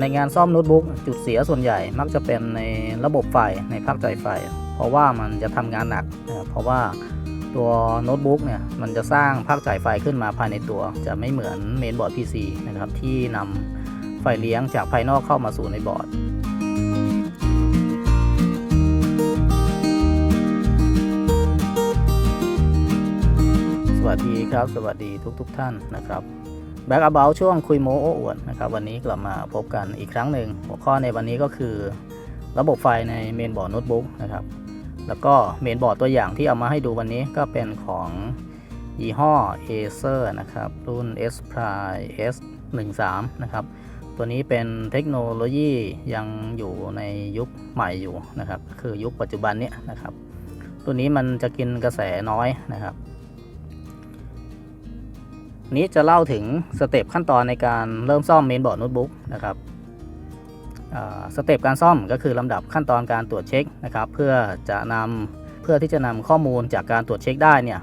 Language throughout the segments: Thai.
ในงานซ่อมโน้ตบุ๊กจุดเสียส่วนใหญ่มักจะเป็นในระบบไฟในภาคจ่ายไฟ เพราะว่ามันจะทำงานหนัก เพราะว่าตัวโน้ตบุ๊กเนี่ยมันจะสร้างภาคจ่ายไฟขึ้นมาภายในตัว จะไม่เหมือนเมนบอร์ด PC นะครับที่นำไฟเลี้ยงจากภายนอกเข้ามาสู่ในบอร์ดสวัสดีครับ สวัสดีทุกๆทท่านนะครับ แบ็ก a เบ u ช่วงคุยโมโอ้อวดนะครับวันนี้กลับมาพบกันอีกครั้งหนึ่งหัวข้อในวันนี้ก็คือ ระบบไฟในเมนบอร์ดโน้ตบุ๊กนะครับแล้วก็เมนบอร์ดตัวอย่างที่เอามาให้ดูวันนี้ก็เป็นของยี่ห้อ Acer นะครับรุ่น S Prime S 1 3นะครับตัวนี้เป็นเทคโนโลยียังอยู่ในยุคใหม่อยู่นะครับคือยุคปัจจุบันเนี้นะครับตัวนี้มันจะกินกระแสน้อยนะครับ นี้จะเล่าถึงสเต็ปขั้นตอนในการเริ่มซ่อมเมนบอร์ดโน้ตบุ๊กนะครับสเต็ปการซ่อมก็คือลำดับขั้นตอนการตรวจเช็คนะครับ เพื่อจะนำเพื่อที่จะนำข้อมูลจากการตรวจเช็คได้เนี่ย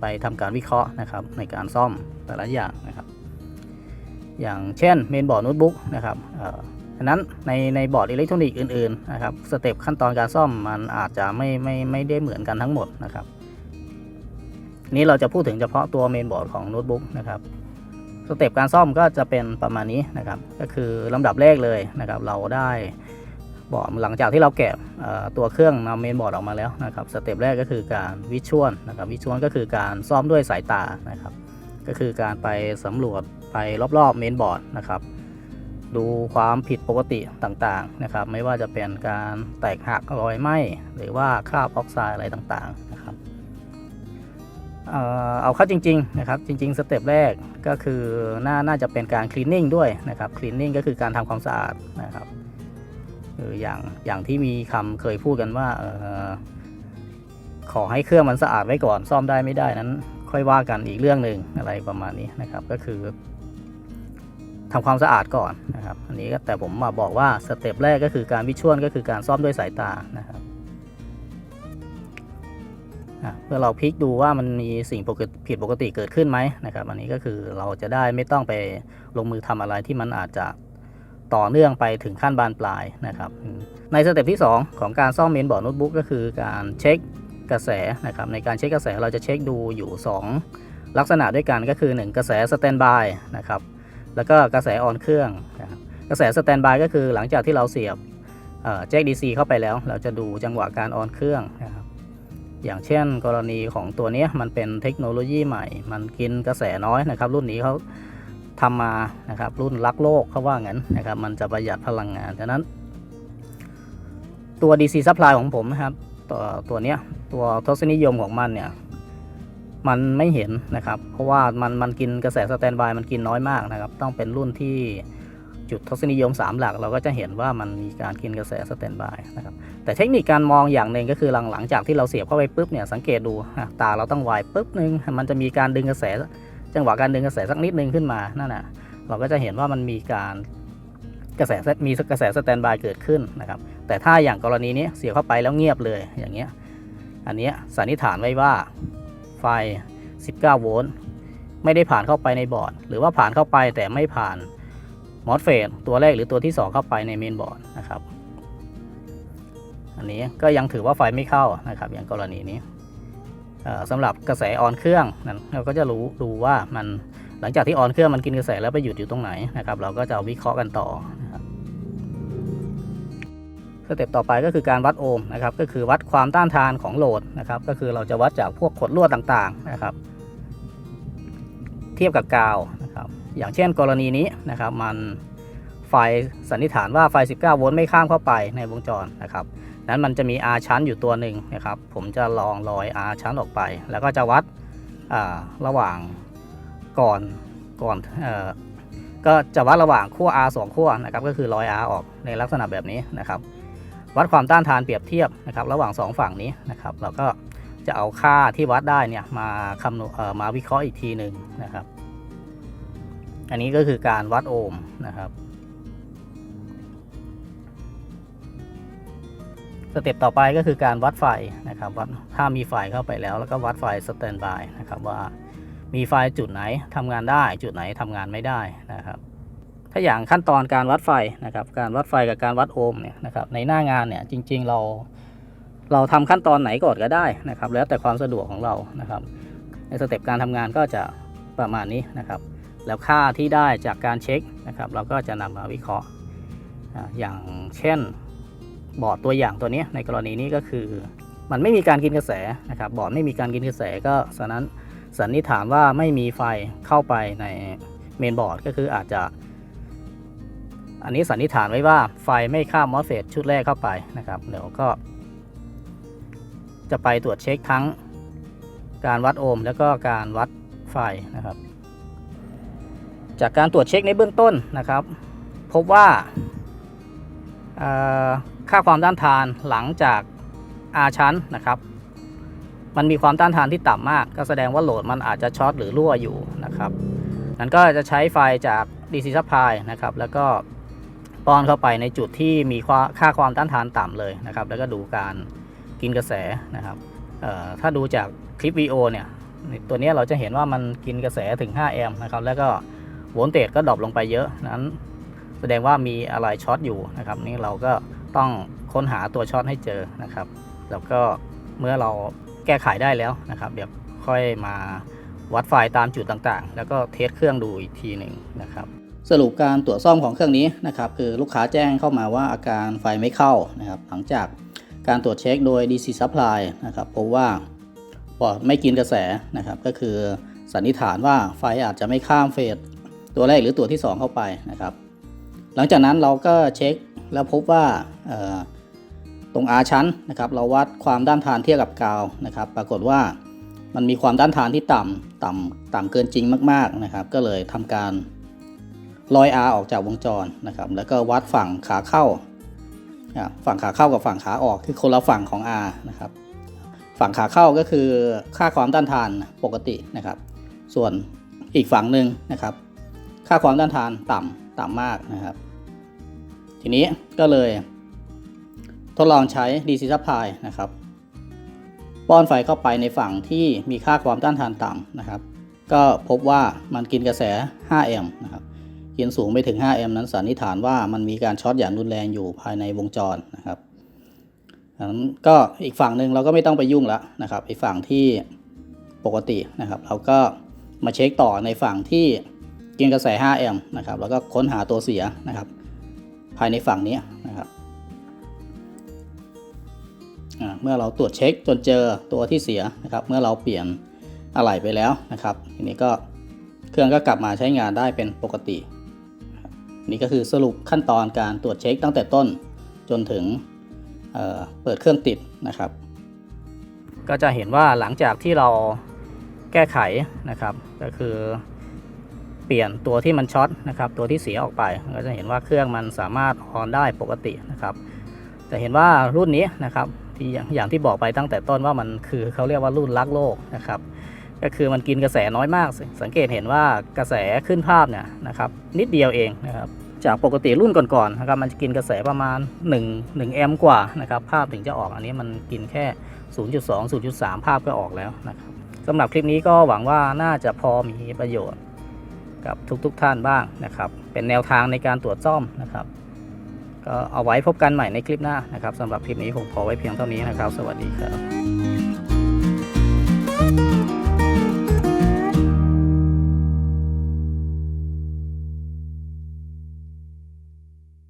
ไปทำการวิเคราะห์นะครับในการซ่อมแต่ละอย่างนะครับ อย่างเช่นเมนบอร์ดโน้ตบุ๊กนะครับอ่อฉะนั้นในในบอร์ดอิเล็กทรอนิกส์อื่นๆนะครับสเต็ปขั้นตอนการซ่อมมันอาจจะไม่ไม่ไม่ได้เหมือนกันทั้งหมดนะครับ นี้เราจะพูดถึงเฉพาะตัวเมนบอร์ดของโน้ตบุ๊กนะครับสเต็ปการซ่อมก็จะเป็นประมาณนี้นะครับ ก็คือลำดับแรกเลยนะครับ เราได้บอร์ดหลังจากที่เราแกะตัวเครื่องนำเมนบอร์ดออกมาแล้วนะครับสเต็ปแรกก็คือการวิชวลนะครับวิชวลก็คือการซ่อมด้วยสายตานะครับ ก็คือการไปสำรวจไปรอบๆเมนบอร์ดนะครับดูความผิดปกติต่างๆนะครับ ไม่ว่าจะเป็นการแตกหักรอยไหมหรือว่าคราบออกไซด์อะไรต่างๆนะครับ เอาเข้าจริงๆนะครับจริงๆสเต็ปแรกก็คือน่าน่าจะเป็นการคลีนนิ่งด้วยนะครับคลีนนิ่งก็คือการทำความสะอาดนะครับคืออย่างอย่างที่มีคำเคยพูดกันว่าออขอให้เครื่องมันสะอาดไว้ก่อนซ่อมได้ไม่ได้นั้น ค่อยว่ากันอีกเรื่องหนึ่งอะไรประมาณนี้นะครับก็คือทำความสะอาดก่อนนะครับอันนี้ก็แต่ผมมาบอกว่าสเต็ปแรกก็คือการวิชวลก็คือการซ่อมด้วยสายตานะครับ เพื่อเราพลิกดูว่ามันมีสิ่งผิดปกติเกิดขึ้นไหมนะครับ อันนี้ก็คือเราจะได้ไม่ต้องไปลงมือทำอะไรที่มันอาจจะต่อเนื่องไปถึงขั้นบานปลายนะครับ ในสเต็ปที่ 2 ของการซ่อมเมนบอร์ดโน้ตบุ๊กก็คือการเช็คกระแสนะครับ ในการเช็คกระแสเราจะเช็คดูอยู่ 2 ลักษณะด้วยกันก็คือ 1 กระแสสแตนบายนะครับแล้วก็กระแสออนเครื่องกระแสสแตนบายก็คือหลังจากที่เราเสียบแจ็คดีซีเข้าไปแล้ว เราจะดูจังหวะการออนเครื่องนะครับ อย่างเช่นกรณีของตัวนี้มันเป็นเทคโนโลยีใหม่ มันกินกระแสน้อยนะครับ รุ่นนี้เขาทำมานะครับรุ่นรักโลกเขาว่างั้นนะครับ มันจะประหยัดพลังงานฉะนั้น ตัว DC supply ของผมนะครับ ตัวตัวนี้ตัวทศนิยมของมันเนี่ยมันไม่เห็นนะครับ เพราะว่ามันมันกินกระแสสแตนบายมันกินน้อยมากนะครับ ต้องเป็นรุ่นที่ จุดทศนิยม 3 หลัก เราก็จะเห็นว่ามันมีการกินกระแสสแตนบายนะครับแต่เทคนิคการมองอย่างหนึ่งก็คือหลังหลังจากที่เราเสียบเข้าไปปุ๊บเนี่ยสังเกตดูตาเราต้องวายปุ๊บนึงมันจะมีการดึงกระแสจังหวะการดึงกระแสสักนิดนึงขึ้นมานั่นน่ะเราก็จะเห็นว่ามันมีการกระแสมีกระแสสแตนบายเกิดขึ้นนะครับแต่ถ้าอย่างกรณีนี้เสียบเข้าไปแล้วเงียบเลยอย่างเงี้ยอันนี้สันนิษฐานไว้ว่าไฟ 19 โวลต์ไม่ได้ผ่านเข้าไปในบอร์ด หรือว่าผ่านเข้าไปแต่ไม่ผ่าน มอสเฟตตัวแรกหรือตัวที่ 2 เข้าไปในเมนบอร์ดนะครับอันนี้ก็ยังถือว่าไฟไม่เข้านะครับอย่างกรณีนี้เอ่อสำหรับกระแสออนเครื่องนั้นเราก็จะรู้ดูว่ามันหลังจากที่ออนเครื่องมันกินกระแสแล้วไปหยุดอยู่ตรงไหนนะครับ เราก็จะวิเคราะห์กันต่อสเต็ปต่อไปก็คือการวัดโอห์มนะครับก็คือวัดความต้านทานของโหลดนะครับก็คือเราจะวัดจากพวกขดลวดต่างๆนะครับ เทียบกับกาว อย่างเช่นกรณีนี้นะครับ มันไฟสันนิษฐานว่าไฟ 19 โวลต์ไม่ข้ามเข้าไปในวงจรนะครับ นั้นมันจะมี R ชั้นอยู่ตัวหนึ่งนะครับ ผมจะลองลอย R ชั้นออกไป แล้วก็จะวัดระหว่างก่อนก่อนออก็จะวัดระหว่างขั้ว R 2ขั้วนะครับ ก็คือลอย R ออกในลักษณะแบบนี้นะครับ วัดความต้านทานเปรียบเทียบนะครับ ระหว่าง 2 ฝั่งนี้นะครับ เราก็จะเอาค่าที่วัดได้เนี่ยมาคำนวณเอ่อมาวิเคราะห์อีกทีหนึ่งนะครับ อันนี้ก็คือการวัดโอห์มนะครับสเต็ปต่อไปก็คือการวัดไฟนะครับวัดถ้ามีไฟเข้าไปแล้ว แล้วก็วัดไฟสแตนบายนะครับว่ามีไฟจุดไหนทำงานได้ จุดไหนทำงานไม่ได้นะครับเทาอย่างขั้นตอนการวัดไฟนะครับ การวัดไฟกับการวัดโอห์มเนี่ยนะครับในหน้างานเนี่ยจริง ๆเราเราทำขั้นตอนไหนก่อนก็ได้นะครับ แล้วแต่ความสะดวกของเรานะครับ ในสเต็ปการทำงานก็จะประมาณนี้นะครับ แล้วค่าที่ได้จากการเช็คนะครับเราก็จะนำมาวิเคราะห์อย่างเช่นบอร์ดตัวอย่างตัวนี้ในกรณีนี้ก็คือ มันไม่มีการกินกระแสนะครับบอร์ดไม่มีการกินกระแสก็ฉะนั้นสันนิษฐานว่าไม่มีไฟเข้าไปในเมนบอร์ดก็คืออาจจะ อันนี้สันนิษฐานไว้ว่าไฟไม่ข้ามมอสเฟตชุดแรกเข้าไปนะครับเดี๋ยวก็ จะไปตรวจเช็คทั้งการวัดโอห์มแล้วก็การวัดไฟนะครับ จากการตรวจเช็คในเบื้องต้นนะครับ พบว่าค่าความต้านทานหลังจาก R ชั้นนะครับ มันมีความต้านทานที่ต่ำมาก ก็แสดงว่าโหลดมันอาจจะช็อตหรือรั่วอยู่นะครับนั้นก็จะใช้ไฟจาก DC supply นะครับ แล้วก็ป้อนเข้าไปในจุดที่มีค่าความต้านทานต่ำเลยนะครับ แล้วก็ดูการกินกระแสนะครับถ้าดูจากคลิปวีโอเนี่ยตัวนี้เราจะเห็นว่ามันกินกระแสถึง 5 แอมป์นะครับ แล้วก็ โวลเตจก็ดรอปลงไปเยอะนั้น แสดงว่ามีอะไรช็อตอยู่นะครับ นี่เราก็ต้องค้นหาตัวช็อตให้เจอนะครับ แล้วก็เมื่อเราแก้ไขได้แล้วนะครับเดี๋ยวค่อยมาวัดไฟตามจุดต่างๆ แล้วก็เทสเครื่องดูอีกทีหนึ่งนะครับ สรุปการตรวจซ่อมของเครื่องนี้นะครับคือลูกค้าแจ้งเข้ามาว่าอาการไฟไม่เข้านะครับหลังจากการตรวจเช็คโดย DC Supply นะครับพบว่าบอดไม่กินกระแสนะครับก็คือสันนิษฐานว่าไฟอาจจะไม่ข้ามเฟส ตัวแรกหรือตัวที่ 2 เข้าไปนะครับ หลังจากนั้นเราก็เช็คแล้วพบว่าเอ่อตรง R ชั้นนะครับ เราวัดความด้านทานเทียบกับกาวนะครับ ปรากฏว่ามันมีความด้านทานที่ต่ำต่ำต่ำเกินจริงมากๆนะครับ ก็เลยทำการลอย R ออกจากวงจรนะครับ แล้วก็วัดฝั่งขาเข้า ฝั่งขาเข้ากับฝั่งขาออกคือคนละฝั่งของ R นะครับ ฝั่งขาเข้าก็คือค่าความต้านทานปกตินะครับ ส่วนอีกฝั่งหนึ่งนะครับ ค่าความต้านทานต่ำต่ำมากนะครับ ทีนี้ก็เลยทดลองใช้ DC supply นะครับป้อนไฟเข้าไปในฝั่งที่มีค่าความต้านทานต่ำนะครับ ก็พบว่ามันกินกระแส 5 แอมป์นะครับ กินสูงไปถึง 5 แอมป์นั้นสันนิษฐานว่ามันมีการช็อตอย่างรุนแรงอยู่ภายในวงจรนะครับอันนั้นก็อีกฝั่งหนึ่งเราก็ไม่ต้องไปยุ่งแล้วนะครับอีกฝั่งที่ปกตินะครับ เราก็มาเช็คต่อในฝั่งที่ กินกระแส 5 แอมป์นะครับ แล้วก็ค้นหาตัวเสียนะครับ ภายในฝั่งนี้นะครับเมื่อเราตรวจเช็คจนเจอตัวที่เสียนะครับ เมื่อเราเปลี่ยนอะไหล่ไปแล้วนะครับ ทีนี้ก็เครื่องก็กลับมาใช้งานได้เป็นปกติ นี่ก็คือสรุปขั้นตอนการตรวจเช็คตั้งแต่ต้นจนถึงเเปิดเครื่องติดนะครับ ก็จะเห็นว่าหลังจากที่เราแก้ไขนะครับ ก็คือ เปลี่ยนตัวที่มันช็อตนะครับตัวที่เสียออกไปก็จะเห็นว่าเครื่องมันสามารถออนได้ปกตินะครับจะเห็นว่ารุ่นนี้นะครับที่อย่างที่บอกไปตั้งแต่ต้นว่ามันคือเขาเรียกว่ารุ่นรักโลกนะครับก็คือมันกินกระแสน้อยมาก สังเกตเห็นว่ากระแสขึ้นภาพเนี่ยนะครับนิดเดียวเองนะครับจากปกติรุ่นก่อนๆนะครับมันจะกินกระแสประมาณ 1 1แอมป์กว่านะครับภาพถึงจะออกอันนี้มันกินแค่ 0.2 0.3 ภาพก็ออกแล้วนะครับสำหรับคลิปนี้ก็หวังว่าน่าจะพอมีประโยชน์ กับทุกๆทท่านบ้างนะครับ เป็นแนวทางในการตรวจซ่อมนะครับ ก็เอาไว้พบกันใหม่ในคลิปหน้านะครับสำหรับคลิปนี้ผมขอไว้เพียงเท่านี้นะครับ สวัสดีครับ